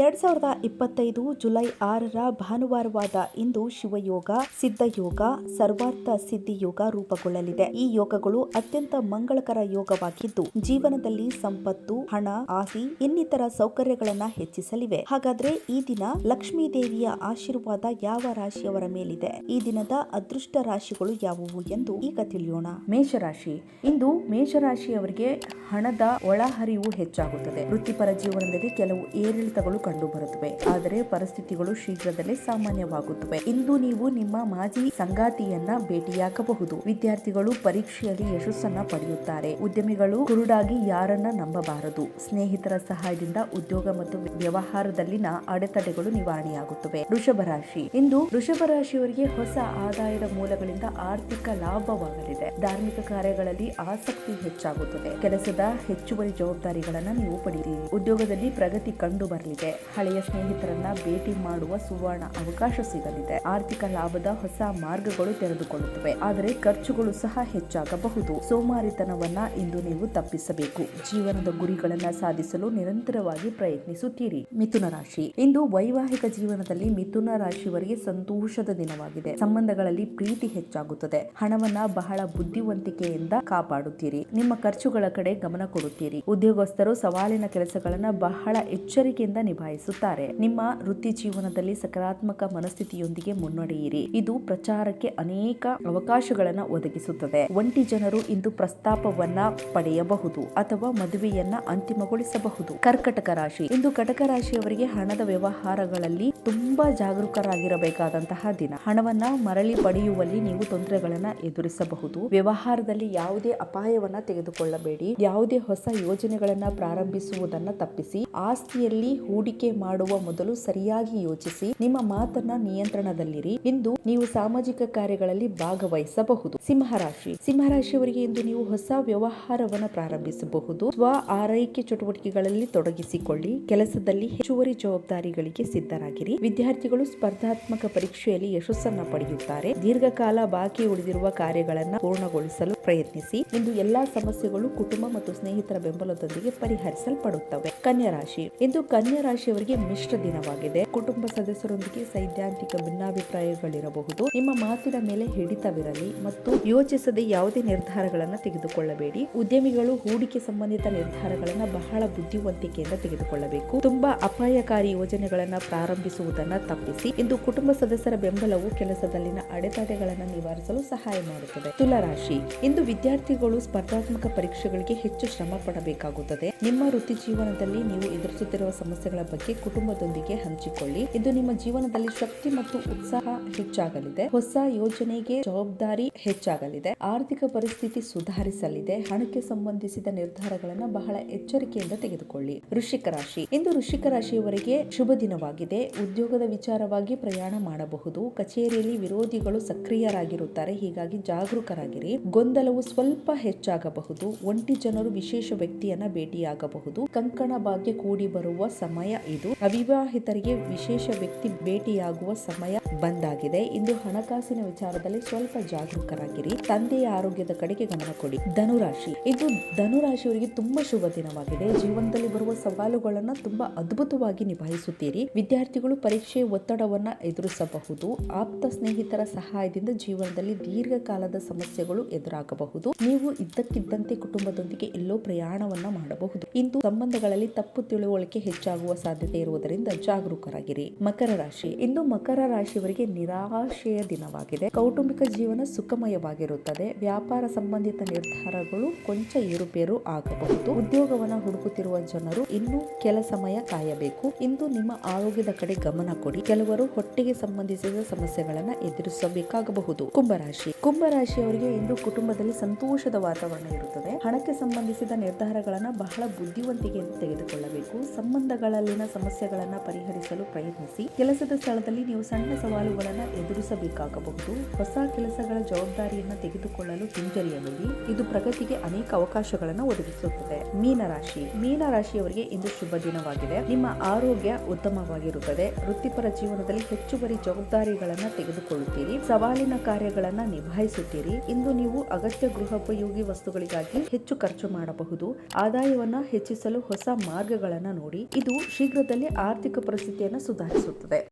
ಎರಡ್ ಸಾವಿರದ ಇಪ್ಪತ್ತೈದು ಜುಲೈ ಆರರ ಭಾನುವಾರವಾದ ಇಂದು ಶಿವಯೋಗ, ಸಿದ್ಧಯೋಗ, ಸರ್ವಾರ್ಥ ಸಿದ್ಧಿ ಯೋಗ ರೂಪುಗೊಳ್ಳಲಿದೆ. ಈ ಯೋಗಗಳು ಅತ್ಯಂತ ಮಂಗಳಕರ ಯೋಗವಾಗಿದ್ದು, ಜೀವನದಲ್ಲಿ ಸಂಪತ್ತು, ಹಣ ಆಸಿ ಇನ್ನಿತರ ಸೌಕರ್ಯಗಳನ್ನ ಹೆಚ್ಚಿಸಲಿವೆ. ಹಾಗಾದ್ರೆ ಈ ದಿನ ಲಕ್ಷ್ಮೀ ದೇವಿಯ ಆಶೀರ್ವಾದ ಯಾವ ರಾಶಿಯವರ ಮೇಲಿದೆ? ಈ ದಿನದ ಅದೃಷ್ಟ ರಾಶಿಗಳು ಯಾವುವು ಎಂದು ಈಗ ತಿಳಿಯೋಣ. ಮೇಷರಾಶಿ. ಇಂದು ಮೇಷರಾಶಿಯವರಿಗೆ ಹಣದ ಒಳಹರಿವು ಹೆಚ್ಚಾಗುತ್ತದೆ. ವೃತ್ತಿಪರ ಜೀವನದಲ್ಲಿ ಕೆಲವು ಏರಿಳಿತಗಳು ಕಂಡು ಬರುತ್ತವೆ ಆದರೆ ಪರಿಸ್ಥಿತಿಗಳು ಶೀಘ್ರದಲ್ಲೇ ಸಾಮಾನ್ಯವಾಗುತ್ತವೆ. ಇಂದು ನೀವು ನಿಮ್ಮ ಮಾಜಿ ಸಂಗಾತಿಯನ್ನ ಭೇಟಿಯಾಗಬಹುದು. ವಿದ್ಯಾರ್ಥಿಗಳು ಪರೀಕ್ಷೆಯಲ್ಲಿ ಯಶಸ್ಸನ್ನ ಪಡೆಯುತ್ತಾರೆ. ಉದ್ಯಮಿಗಳು ಕುರುಡಾಗಿ ಯಾರನ್ನ ನಂಬಬಾರದು. ಸ್ನೇಹಿತರ ಸಹಾಯದಿಂದ ಉದ್ಯೋಗ ಮತ್ತು ವ್ಯವಹಾರದಲ್ಲಿನ ಅಡೆತಡೆಗಳು ನಿವಾರಣೆಯಾಗುತ್ತವೆ. ವೃಷಭ ರಾಶಿ. ಇಂದು ವೃಷಭ ರಾಶಿಯವರಿಗೆ ಹೊಸ ಆದಾಯದ ಮೂಲಗಳಿಂದ ಆರ್ಥಿಕ ಲಾಭವಾಗಲಿದೆ. ಧಾರ್ಮಿಕ ಕಾರ್ಯಗಳಲ್ಲಿ ಆಸಕ್ತಿ ಹೆಚ್ಚಾಗುತ್ತದೆ. ಕೆಲಸದ ಹೆಚ್ಚುವರಿ ಜವಾಬ್ದಾರಿಗಳನ್ನ ನೀವು ಪಡೆಯಿರಿ. ಉದ್ಯೋಗದಲ್ಲಿ ಪ್ರಗತಿ ಕಂಡು ಬರಲಿದೆ ಹಳೆಯ ಸ್ನೇಹಿತರನ್ನ ಭೇಟಿ ಮಾಡುವ ಸುವರ್ಣ ಅವಕಾಶ ಸಿಗಲಿದೆ. ಆರ್ಥಿಕ ಲಾಭದ ಹೊಸ ಮಾರ್ಗಗಳು ತೆರೆದುಕೊಳ್ಳುತ್ತವೆ. ಆದರೆ ಖರ್ಚುಗಳು ಸಹ ಹೆಚ್ಚಾಗಬಹುದು. ಸೋಮಾರಿತನವನ್ನ ಇಂದು ನೀವು ತಪ್ಪಿಸಬೇಕು. ಜೀವನದ ಗುರಿಗಳನ್ನ ಸಾಧಿಸಲು ನಿರಂತರವಾಗಿ ಪ್ರಯತ್ನಿಸುತ್ತೀರಿ. ಮಿಥುನ ರಾಶಿ. ಇಂದು ವೈವಾಹಿಕ ಜೀವನದಲ್ಲಿ ಮಿಥುನ ರಾಶಿಯವರಿಗೆ ಸಂತೋಷದ ದಿನವಾಗಿದೆ. ಸಂಬಂಧಗಳಲ್ಲಿ ಪ್ರೀತಿ ಹೆಚ್ಚಾಗುತ್ತದೆ. ಹಣವನ್ನ ಬಹಳ ಬುದ್ಧಿವಂತಿಕೆಯಿಂದ ಕಾಪಾಡುತ್ತೀರಿ. ನಿಮ್ಮ ಖರ್ಚುಗಳ ಕಡೆ ಗಮನ ಕೊಡುತ್ತೀರಿ. ಉದ್ಯೋಗಸ್ಥರು ಸವಾಲಿನ ಕೆಲಸಗಳನ್ನ ಬಹಳ ಎಚ್ಚರಿಕೆಯಿಂದ ನಿಭಾಯಿಸುತ್ತಾರೆ ನಿಮ್ಮ ವೃತ್ತಿ ಜೀವನದಲ್ಲಿ ಸಕಾರಾತ್ಮಕ ಮನಸ್ಥಿತಿಯೊಂದಿಗೆ ಮುನ್ನಡೆಯಿರಿ. ಇದು ಪ್ರಚಾರಕ್ಕೆ ಅನೇಕ ಅವಕಾಶಗಳನ್ನ ಒದಗಿಸುತ್ತದೆ. ಒಂಟಿ ಜನರು ಇಂದು ಪ್ರಸ್ತಾಪವನ್ನ ಪಡೆಯಬಹುದು ಅಥವಾ ಮದುವೆಯನ್ನ ಅಂತಿಮಗೊಳಿಸಬಹುದು. ಕರ್ಕಟಕ ರಾಶಿ. ಇಂದು ಕಟಕ ರಾಶಿಯವರಿಗೆ ಹಣದ ವ್ಯವಹಾರಗಳಲ್ಲಿ ತುಂಬಾ ಜಾಗರೂಕರಾಗಿರಬೇಕಾದಂತಹ ದಿನ. ಹಣವನ್ನ ಮರಳಿ ಪಡೆಯುವಲ್ಲಿ ನೀವು ತೊಂದರೆಗಳನ್ನ ಎದುರಿಸಬಹುದು. ವ್ಯವಹಾರದಲ್ಲಿ ಯಾವುದೇ ಅಪಾಯವನ್ನ ತೆಗೆದುಕೊಳ್ಳಬೇಡಿ. ಯಾವುದೇ ಹೊಸ ಯೋಜನೆಗಳನ್ನ ಪ್ರಾರಂಭಿಸುವುದನ್ನ ತಪ್ಪಿಸಿ. ಆಸ್ತಿಯಲ್ಲಿ ಹೂಡಿಕೆ ಮಾಡುವ ಮೊದಲು ಸರಿಯಾಗಿ ಯೋಚಿಸಿ, ನಿಮ್ಮ ಮಾತನ್ನ ನಿಯಂತ್ರಣದಲ್ಲಿರಿ. ಇಂದು ನೀವು ಸಾಮಾಜಿಕ ಕಾರ್ಯಗಳಲ್ಲಿ ಭಾಗವಹಿಸಬಹುದು. ಸಿಂಹರಾಶಿ. ಸಿಂಹರಾಶಿಯವರಿಗೆ ಇಂದು ನೀವು ಹೊಸ ವ್ಯವಹಾರವನ್ನು ಪ್ರಾರಂಭಿಸಬಹುದು. ಸ್ವ ಆರೈಕೆ ಚಟುವಟಿಕೆಗಳಲ್ಲಿ ತೊಡಗಿಸಿಕೊಳ್ಳಿ. ಕೆಲಸದಲ್ಲಿ ಹೆಚ್ಚುವರಿ ಜವಾಬ್ದಾರಿಗಳಿಗೆ ಸಿದ್ಧರಾಗಿರಿ. ವಿದ್ಯಾರ್ಥಿಗಳು ಸ್ಪರ್ಧಾತ್ಮಕ ಪರೀಕ್ಷೆಯಲ್ಲಿ ಯಶಸ್ಸನ್ನ ಪಡೆಯುತ್ತಾರೆ. ದೀರ್ಘಕಾಲ ಬಾಕಿ ಉಳಿದಿರುವ ಕಾರ್ಯಗಳನ್ನ ಪೂರ್ಣಗೊಳಿಸಲು ಪ್ರಯತ್ನಿಸಿ. ಇಂದು ಎಲ್ಲಾ ಸಮಸ್ಯೆಗಳು ಕುಟುಂಬ ಮತ್ತು ಸ್ನೇಹಿತರ ಬೆಂಬಲದೊಂದಿಗೆ ಪರಿಹರಿಸಲ್ಪಡುತ್ತವೆ. ಕನ್ಯಾ ರಾಶಿ. ಇಂದು ಕನ್ಯಾ ರಾಶಿಯವರಿಗೆ ಮಿಶ್ರ ದಿನವಾಗಿದೆ. ಕುಟುಂಬ ಸದಸ್ಯರೊಂದಿಗೆ ಸೈದ್ಧಾಂತಿಕ ಭಿನ್ನಾಭಿಪ್ರಾಯಗಳಿರಬಹುದು. ನಿಮ್ಮ ಮಾತಿನ ಮೇಲೆ ಹಿಡಿತವಿರಲಿ ಮತ್ತು ಯೋಚಿಸದೆ ಯಾವುದೇ ನಿರ್ಧಾರಗಳನ್ನು ತೆಗೆದುಕೊಳ್ಳಬೇಡಿ. ಉದ್ಯಮಿಗಳು ಹೂಡಿಕೆ ಸಂಬಂಧಿತ ನಿರ್ಧಾರಗಳನ್ನು ಬಹಳ ಬುದ್ಧಿವಂತಿಕೆಯಿಂದ ತೆಗೆದುಕೊಳ್ಳಬೇಕು. ತುಂಬಾ ಅಪಾಯಕಾರಿ ಯೋಜನೆಗಳನ್ನು ಪ್ರಾರಂಭಿಸುವುದನ್ನು ತಪ್ಪಿಸಿ. ಇಂದು ಕುಟುಂಬ ಸದಸ್ಯರ ಬೆಂಬಲವು ಕೆಲಸದಲ್ಲಿನ ಅಡೆತಡೆಗಳನ್ನು ನಿವಾರಿಸಲು ಸಹಾಯ ಮಾಡುತ್ತದೆ. ತುಲರಾಶಿ. ಇಂದು ವಿದ್ಯಾರ್ಥಿಗಳು ಸ್ಪರ್ಧಾತ್ಮಕ ಪರೀಕ್ಷೆಗಳಿಗೆ ಹೆಚ್ಚು ಶ್ರಮ ಪಡಬೇಕಾಗುತ್ತದೆ. ನಿಮ್ಮ ವೃತ್ತಿ ಜೀವನದಲ್ಲಿ ನೀವು ಎದುರಿಸುತ್ತಿರುವ ಸಮಸ್ಯೆಗಳ ಬಗ್ಗೆ ಕುಟುಂಬದೊಂದಿಗೆ ಹಂಚಿಕೊಳ್ಳಿ. ಇದು ನಿಮ್ಮ ಜೀವನದಲ್ಲಿ ಶಕ್ತಿ ಮತ್ತು ಉತ್ಸಾಹ ಹೆಚ್ಚಾಗಲಿದೆ. ಹೊಸ ಯೋಜನೆಗೆ ಜವಾಬ್ದಾರಿ ಹೆಚ್ಚಾಗಲಿದೆ. ಆರ್ಥಿಕ ಪರಿಸ್ಥಿತಿ ಸುಧಾರಿಸಲಿದೆ. ಹಣಕ್ಕೆ ಸಂಬಂಧಿಸಿದ ನಿರ್ಧಾರಗಳನ್ನು ಬಹಳ ಎಚ್ಚರಿಕೆಯಿಂದ ತೆಗೆದುಕೊಳ್ಳಿ. ವೃಶ್ಚಿಕ ರಾಶಿ. ಇಂದು ವೃಶ್ಚಿಕ ರಾಶಿಯವರಿಗೆ ಶುಭ ದಿನವಾಗಿದೆ. ಉದ್ಯೋಗದ ವಿಚಾರವಾಗಿ ಪ್ರಯಾಣ ಮಾಡಬಹುದು. ಕಚೇರಿಯಲ್ಲಿ ವಿರೋಧಿಗಳು ಸಕ್ರಿಯರಾಗಿರುತ್ತಾರೆ. ಹೀಗಾಗಿ ಜಾಗರೂಕರಾಗಿರಿ. ಗೊಂದಲವು ಸ್ವಲ್ಪ ಹೆಚ್ಚಾಗಬಹುದು. ಒಂಟಿ ಜನರು ವಿಶೇಷ ವ್ಯಕ್ತಿಯನ್ನ ಭೇಟಿಯಾಗಬಹುದು. ಕಂಕಣ ಭಾಗ್ಯ ಕೂಡಿ ಬರುವ ಸಮಯ ಇದು ಅವಿವಾಹಿತರಿಗೆ ವಿಶೇಷ ವ್ಯಕ್ತಿ ಭೇಟಿಯಾಗುವ ಸಮಯ ಬಂದಾಗಿದೆ. ಇಂದು ಹಣಕಾಸಿನ ವಿಚಾರದಲ್ಲಿ ಸ್ವಲ್ಪ ಜಾಗರೂಕರಾಗಿರಿ. ತಂದೆಯ ಆರೋಗ್ಯದ ಕಡೆಗೆ ಗಮನ ಕೊಡಿ. ಧನುರಾಶಿ. ಇದು ಧನುರಾಶಿಯವರಿಗೆ ತುಂಬಾ ಶುಭ ದಿನವಾಗಿದೆ. ಜೀವನದಲ್ಲಿ ಬರುವ ಸವಾಲುಗಳನ್ನ ತುಂಬಾ ಅದ್ಭುತವಾಗಿ ನಿಭಾಯಿಸುತ್ತೀರಿ. ವಿದ್ಯಾರ್ಥಿಗಳು ಪರೀಕ್ಷೆಯ ಒತ್ತಡವನ್ನ ಎದುರಿಸಬಹುದು. ಆಪ್ತ ಸ್ನೇಹಿತರ ಸಹಾಯದಿಂದ ಜೀವನದಲ್ಲಿ ದೀರ್ಘಕಾಲದ ಸಮಸ್ಯೆಗಳು ಎದುರಾಗಬಹುದು. ನೀವು ಇದ್ದಕ್ಕಿದ್ದಂತೆ ಕುಟುಂಬದೊಂದಿಗೆ ಎಲ್ಲೋ ಪ್ರಯಾಣವನ್ನ ಮಾಡಬಹುದು. ಇಂದು ಸಂಬಂಧಗಳಲ್ಲಿ ತಪ್ಪು ತಿಳುವಳಿಕೆ ಹೆಚ್ಚಾಗುವ ಸಾಧ್ಯತೆ ಇರುವುದರಿಂದ ಜಾಗರೂಕರಾಗಿರಿ. ಮಕರ ರಾಶಿ. ಇಂದು ಮಕರ ರಾಶಿಯವರಿಗೆ ನಿರಾಶೆಯ ದಿನವಾಗಿದೆ. ಕೌಟುಂಬಿಕ ಜೀವನ ಸುಖಮಯವಾಗಿರುತ್ತದೆ. ವ್ಯಾಪಾರ ಸಂಬಂಧಿತ ನಿರ್ಧಾರಗಳು ಕೊಂಚ ಏರುಪೇರು ಆಗಬಹುದು. ಉದ್ಯೋಗವನ್ನು ಹುಡುಕುತ್ತಿರುವ ಜನರು ಇನ್ನು ಕೆಲ ಸಮಯ ಕಾಯಬೇಕು. ಇಂದು ನಿಮ್ಮ ಆರೋಗ್ಯದ ಕಡೆ ಗಮನ ಕೊಡಿ. ಕೆಲವರು ಹೊಟ್ಟೆಗೆ ಸಂಬಂಧಿಸಿದ ಸಮಸ್ಯೆಗಳನ್ನ ಎದುರಿಸಬೇಕಾಗಬಹುದು. ಕುಂಭರಾಶಿ. ಕುಂಭರಾಶಿಯವರಿಗೆ ಇಂದು ಕುಟುಂಬದಲ್ಲಿ ಸಂತೋಷದ ವಾತಾವರಣ ಇರುತ್ತದೆ. ಹಣಕ್ಕೆ ಸಂಬಂಧಿಸಿದ ನಿರ್ಧಾರಗಳನ್ನ ಬಹಳ ಬುದ್ಧಿವಂತಿಕೆಯಿಂದ ತೆಗೆದುಕೊಳ್ಳಬೇಕು. ಸಂಬಂಧಗಳಲ್ಲಿನ ಸಮಸ್ಯೆಗಳನ್ನ ಪರಿಹರಿಸಲು ಪ್ರಯತ್ನಿಸಿ. ಕೆಲಸದ ಸ್ಥಳದಲ್ಲಿ ನೀವು ಸಣ್ಣ ಸವಾಲು ಸವಾಲುಗಳನ್ನು ಎದುರಿಸಬೇಕಾಗಬಹುದು. ಹೊಸ ಕೆಲಸಗಳ ಜವಾಬ್ದಾರಿಯನ್ನು ತೆಗೆದುಕೊಳ್ಳಲು ಹಿಂಜರಿಯಬೇಡಿ. ಇದು ಪ್ರಗತಿಗೆ ಅನೇಕ ಅವಕಾಶಗಳನ್ನು ಒದಗಿಸುತ್ತದೆ. ಮೀನರಾಶಿ. ಮೀನರಾಶಿಯವರಿಗೆ ಇಂದು ಶುಭ ದಿನವಾಗಿದೆ. ನಿಮ್ಮ ಆರೋಗ್ಯ ಉತ್ತಮವಾಗಿರುತ್ತದೆ. ವೃತ್ತಿಪರ ಜೀವನದಲ್ಲಿ ಹೆಚ್ಚುವರಿ ಜವಾಬ್ದಾರಿಗಳನ್ನು ತೆಗೆದುಕೊಳ್ಳುತ್ತೀರಿ. ಸವಾಲಿನ ಕಾರ್ಯಗಳನ್ನು ನಿಭಾಯಿಸುತ್ತೀರಿ. ಇಂದು ನೀವು ಅಗತ್ಯ ಗೃಹೋಪಯೋಗಿ ವಸ್ತುಗಳಿಗಾಗಿ ಹೆಚ್ಚು ಖರ್ಚು ಮಾಡಬಹುದು. ಆದಾಯವನ್ನ ಹೆಚ್ಚಿಸಲು ಹೊಸ ಮಾರ್ಗಗಳನ್ನು ನೋಡಿ. ಇದು ಶೀಘ್ರದಲ್ಲೇ ಆರ್ಥಿಕ ಪರಿಸ್ಥಿತಿಯನ್ನು ಸುಧಾರಿಸುತ್ತದೆ.